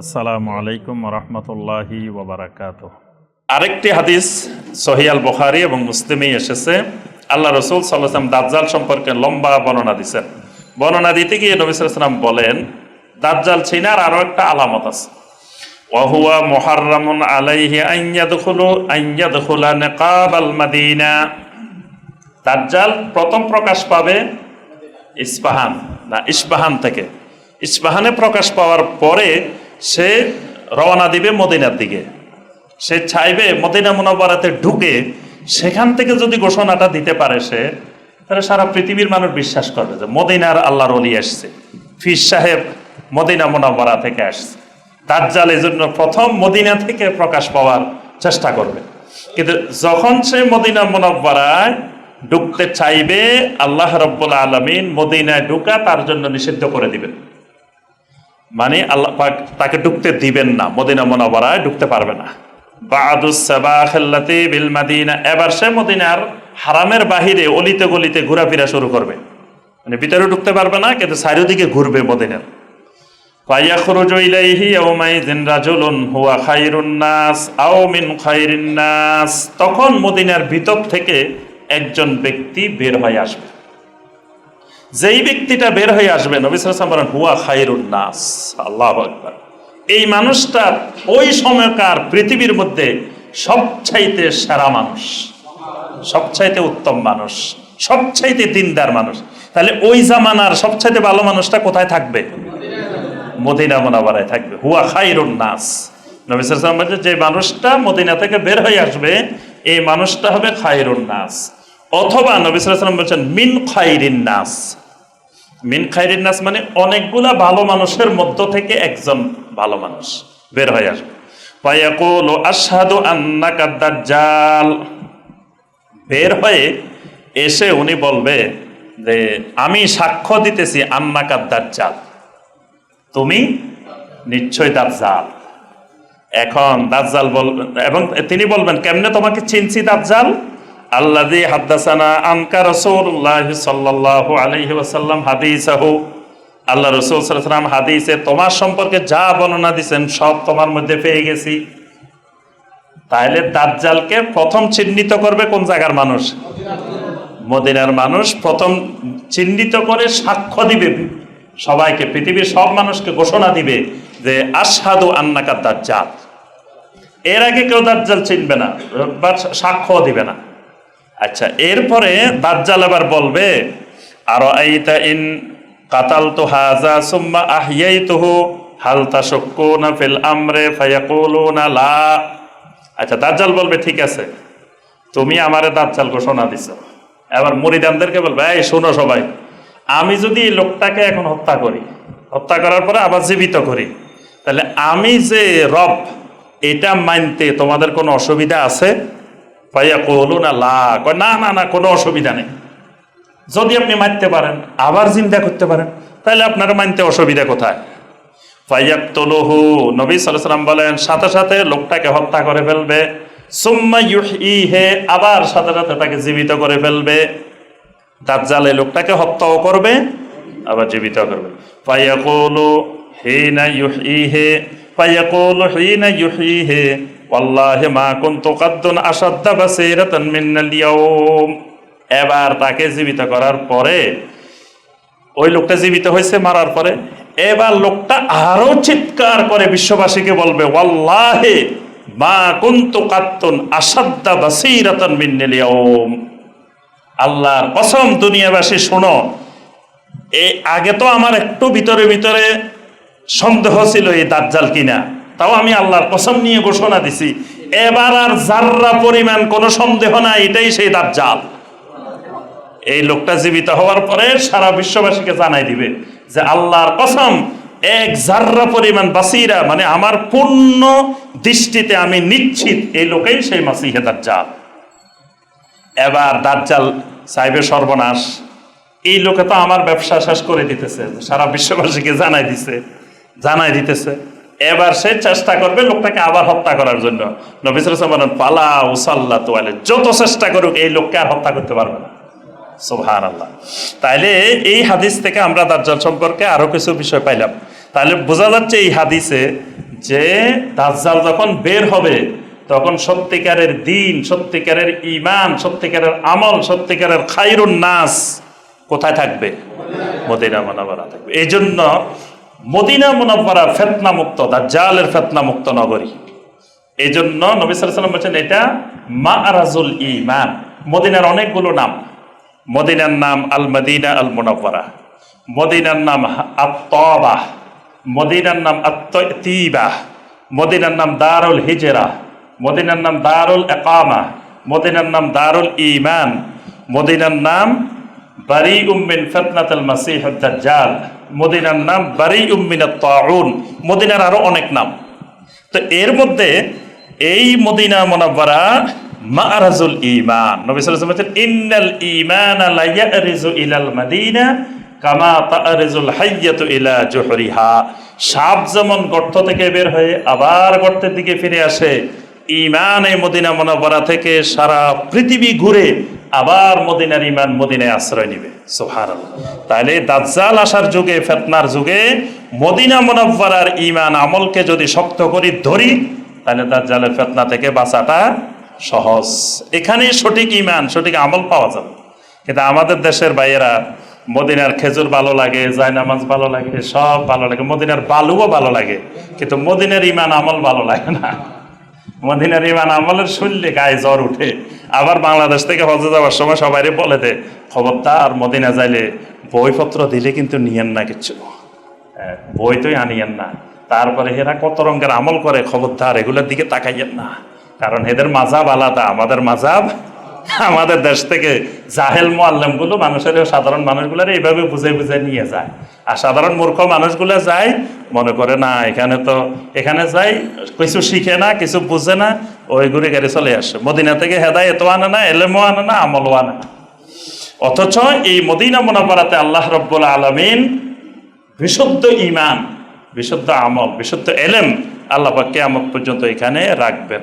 আসসালামু আলাইকুম রহমতুল্লাহি ওবরাকাত আরেকটি হাদিস সহিয়াল বুখারি এবং মুসলিমে এসেছে। আল্লাহ রসুল সাল্লাম দাজ্জাল সম্পর্কে লম্বা বর্ণনা দিচ্ছেন বর্ণনা দিতে গিয়ে নবী বলেন, দাজ্জাল ছিনার আরও একটা আলামত আছে। ওয়াহুয়া মুহাররামুন আলাইহি আইয়াদখুলু আইয়াদখুলা নিকাব আল মাদিনা দাজ্জাল প্রথম প্রকাশ পাবে ইস্পাহান, না, ইস্পাহান থেকে। ইস্পাহানে প্রকাশ পাওয়ার পরে সে রওনা দিবে মদিনার দিকে। সে চাইবে মদিনা মুনাবারাতে ঢুকে সেখান থেকে যদি ঘোষণাটা দিতে পারে সে, তাহলে সারা পৃথিবীর মানুষ বিশ্বাস করবে যে মদিনার আল্লাহর অলি আসছে ফির সাহেব মদিনা মুনাবারা থেকে আসছে। দাজ্জাল এই জন্য প্রথম মদিনা থেকে প্রকাশ পাওয়ার চেষ্টা করবে। কিন্তু যখন সে মদিনা মুনাব্বারায় ঢুকতে চাইবে, আল্লাহ রব্বুল আলমিন মদিনায় ঢুকা তার জন্য নিষিদ্ধ করে দিবেন। মানে আল্লাহ পাক তাকে ঢুকতে দিবেন না, মদিনা মনোবরায় ঢুকতে পারবে না। বিল মাদিনা, এবার সে মদিনার হারামের বাহিরে অলিতে গলিতে ঘোরাফেরা শুরু করবে। মানে ভিতরে ঢুকতে পারবে না, কিন্তু চারিদিকে ঘুরবে মদিনার। তখন মদিনার ভিতর থেকে একজন ব্যক্তি বের হয়ে আসবে। যেই ব্যক্তিটা বের হয়ে আসবে, নবী সাল্লাল্লাহু বলেন, হুয়া খায়রুন নাস। আল্লাহু এই মানুষটা ওই সময়কার পৃথিবীর মধ্যে সবচাইতে সেরা মানুষ, সবচাইতে উত্তম মানুষ, সবচাইতে দিনদার মানুষ। তাহলে ওই জামানার সবচাইতে ভালো মানুষটা কোথায় থাকবে? মদিনা মোনাবারায় থাকবে। হুয়া খাইরুন নাস। নবী সাল্লাল্লাহু বলছে যে মানুষটা মদিনা থেকে বের হয়ে আসবে, এই মানুষটা হবে খাইরুন নাস। অথবা নবী সাল্লাল্লাহু বলছেন মিন খাইরিন নাস। মিন খাইরিন নাস মানে অনেকগুলা ভালো মানুষের মধ্য থেকে একজন ভালো মানুষ। বের হয়ে আসবে। ফায়াকুল আশহাদু আন্নাকা দাজ্জাল। বের হয়ে এসে উনি বলবে যে, আমি সাক্ষ্য দিতেছি আন্নাকা দাজ্জাল। তুমি নিশ্চয় দাজ্জাল। এখন দাজ্জাল বলবেন এবং তিনি বলবেন, কেমনে তোমাকে চিনছি দাজ্জাল? আল্লাযী হাদ্দাসানা আনকা রাসূলুল্লাহ সাল্লাল্লাহু আলাইহি ওয়াসাল্লাম হাদিসাহু। আল্লাহ রাসূল ওয়াসাল্লাম হাদিসে তোমার সম্পর্কে যা বর্ণনা দিবেন সব তোমার মধ্যে পেয়ে গেছি। তাহলে দাজ্জালকে প্রথম চিহ্নিত করবে কোন জায়গার মানুষ? মদিনার মানুষ প্রথম চিহ্নিত করে সাক্ষ্য দিবে। সবাইকে, পৃথিবীর সব মানুষকে ঘোষণা দিবে যে আসাদু আন্নাকা দাজ্জাল। এর আগে কেউ দাজ্জাল চিনবে না, বা সাক্ষ্য দিবে না। আচ্ছা এরপরে দাজ্জাল আবার বলবে আর আইতা ইন কাতাল তো হাজা সুম্মা আহিয়াই তুহু হালতা শক্কুনা ফিল আমরে ফায়াকুলুনা লা। আচ্ছা দাজ্জাল বলবে, ঠিক আছে, তুমি আমারে দাজ্জাল ঘোষণা দিছো। এবার মরিদানদেরকে বলবে, এই, শোনো সবাই, আমি যদি লোকটাকে এখন হত্যা করি, হত্যা করার পরে আবার জীবিত করি, তাহলে আমি যে রব, এটা মানতে তোমাদের কোনো অসুবিধা আছে? ভাইয়া কহলো না লা, কয়, না না না, কোনো অসুবিধা নেই। যদি আপনি মানতে পারেন, আবার জিন্দা করতে পারেন, তাহলে মানতে তলহু বলেন, সাথে সাথে লোকটাকে হত্যা করে ফেলবে ইহে আবার সাথে সাথে তাকে জীবিত করে ফেলবে। দাজ্জাল লোকটাকে হত্যাও করবে, আবার জীবিত করবে। ফায়াকুলু হিনা ইউহিহে ওয়াল্লাহি মা কুনতু কাদ্দুন আসাদ্দা বাসীরাতান মিনাল ইয়াউম। এবার তাকে জীবিত করার পরে, ওই লোকটা জীবিত হয়েছে মারার পরে, এবার লোকটা আরও চিৎকার করে বিশ্ববাসীকে বলবে, ওয়াল্লাহে মা কুনতু কাদ্দুন আসাদ্দা বাসীরাতান মিনাল ইয়াউম। আল্লাহর কসম দুনিয়াবাসী, শোনো এই আগে তো আমার একটু ভিতরে ভিতরে সন্দেহ ছিল এই দাজ্জাল কিনা। তাও আমি আল্লাহর কসম নিয়ে ঘোষণা দিছি। এবার আর জাররা পরিমাণ কোনো সন্দেহ নাই, এটাই সেই দাজ্জাল। এই লোকটা জীবিত হওয়ার পরে সারা বিশ্ববাসীকে জানাই দিবে যে আল্লাহর কসম, এক জাররা পরিমাণ বাসিরা মানে আমার পূর্ণ দৃষ্টিতে আমি নিশ্চিত এই লোকেই সেই মাসিহে দাজ্জাল। এবার দাজ্জাল সাহেবের সর্বনাশ। এই লোকে তো আমার ব্যবসা শেষ করে দিতেছে, সারা বিশ্ববাসীকে জানাই দিছে, জানাই দিতেছে। এবার সে চেষ্টা করবে লোকটাকে আবার হত্যা করার জন্য। নবিসুল বলেন পালা উসাল্লা তোয়ালে যত চেষ্টা করুক, এই লোককে আর হত্যা করতে পারবে না। সোহান আল্লাহ তাইলে এই হাদিস থেকে আমরা দাজ্জাল সম্পর্কে আরও কিছু বিষয় পাইলাম। তাহলে বোঝা যাচ্ছে এই হাদিসে যে দাজ্জাল যখন বের হবে, তখন সত্যিকারের দিন, সত্যিকারের ইমান সত্যিকারের আমল, সত্যিকারের খাইরুন নাস কোথায় থাকবে? মদিনা মোনাবারা থাকবে। এই জন্য মদিনা মোনাব্বারা ফেতনা মুক্ত দাজ্জালের ফেতনা মুক্ত নগরী এই জন্য নবী সাল্লাম বলছেন, এটা মা আরাজুল ইমান মদিনার অনেকগুলো নাম। মদিনার নাম আল মদিনা আল মুনাব্বারা মদিনার নাম আত্তবা। মদিনার নাম আত্মতিবা মদিনার নাম দারুল হিজেরা। মদিনার নাম দারুল একামা মদিনার নাম দারুল ইমান মদিনার নাম বারি উম্মিন ফেতনাতুল মাসিহ দাজ্জাল। মদিনার নাম বারি উম্মিন তাউন, মদিনার আরও অনেক নাম। তো এর মধ্যে এই মদিনা মোনাব্বারা মারাজুল ইমান নবী ওয়াসাল্লাম বলেছেন, ইন্নাল ঈমান লা ইলাল মাদিনা কামা তারিজুল হাইয়াতু ইলা জুহরিহা। সাপ যেমন গর্ত থেকে বের হয়ে আবার গর্তের দিকে ফিরে আসে ইমান এই মদিনা মোনাব্বারা থেকে সারা পৃথিবী ঘুরে আবার মদিনার ইমান মদিনায় আশ্রয় নিবে। সুবহানাল্লাহ। তাহলে দাজ্জাল আসার যুগে, ফেতনার যুগে মদিনা মোনাব্বারার ইমান আমলকে যদি শক্ত করি, ধরি তাহলে দাজ্জালের ফেতনা থেকে বাঁচাটা সহজ। এখানেই সঠিক ইমান সঠিক আমল পাওয়া যাবে। কিন্তু আমাদের দেশের ভাইয়েরা, মদিনার খেজুর ভালো লাগে, জায়নামাজ ভালো লাগে, সব ভালো লাগে, মদিনার বালুও ভালো লাগে, কিন্তু মদিনার ইমান আমল ভালো লাগে না। মদিনার ইমান আমলের শুনলে গায়ে জ্বর উঠে। আবার বাংলাদেশ থেকে হজে যাওয়ার সময় সবাই বলে দে খবরদার মদিনা যাইলে বইপত্র দিলে কিন্তু নিয়েন না কিচ্ছু। হ্যাঁ, বই তোই আনিয়েন না। তারপরে এরা কত রঙের আমল করে খবরদার এগুলোর দিকে তাকাইয়েন না। কারণ এদের মাজাব আলাদা আমাদের মাজাব আমাদের দেশ থেকে জাহেল মোয়াল্লামগুলো মানুষের সাধারণ মানুষগুলোর এইভাবে বুঝে বুঝে নিয়ে যায়। আর সাধারণ মূর্খ মানুষগুলো যায়, মনে করে, না, এখানে তো, এখানে যাই, কিছু শিখে না, কিছু বুঝে না, ওই ঘুরে গাড়ি চলে আসে। মদিনা থেকে হেদায় এত আনে না, এলেমও আনে না, আমলও আনে না। অথচ এই মদিনা মোনাপাড়াতে আল্লাহ রব্বুল আলমিন বিশুদ্ধ ইমান বিশুদ্ধ আমল, বিশুদ্ধ এলেম আল্লাহ কেয়ামত পর্যন্ত এখানে রাখবেন।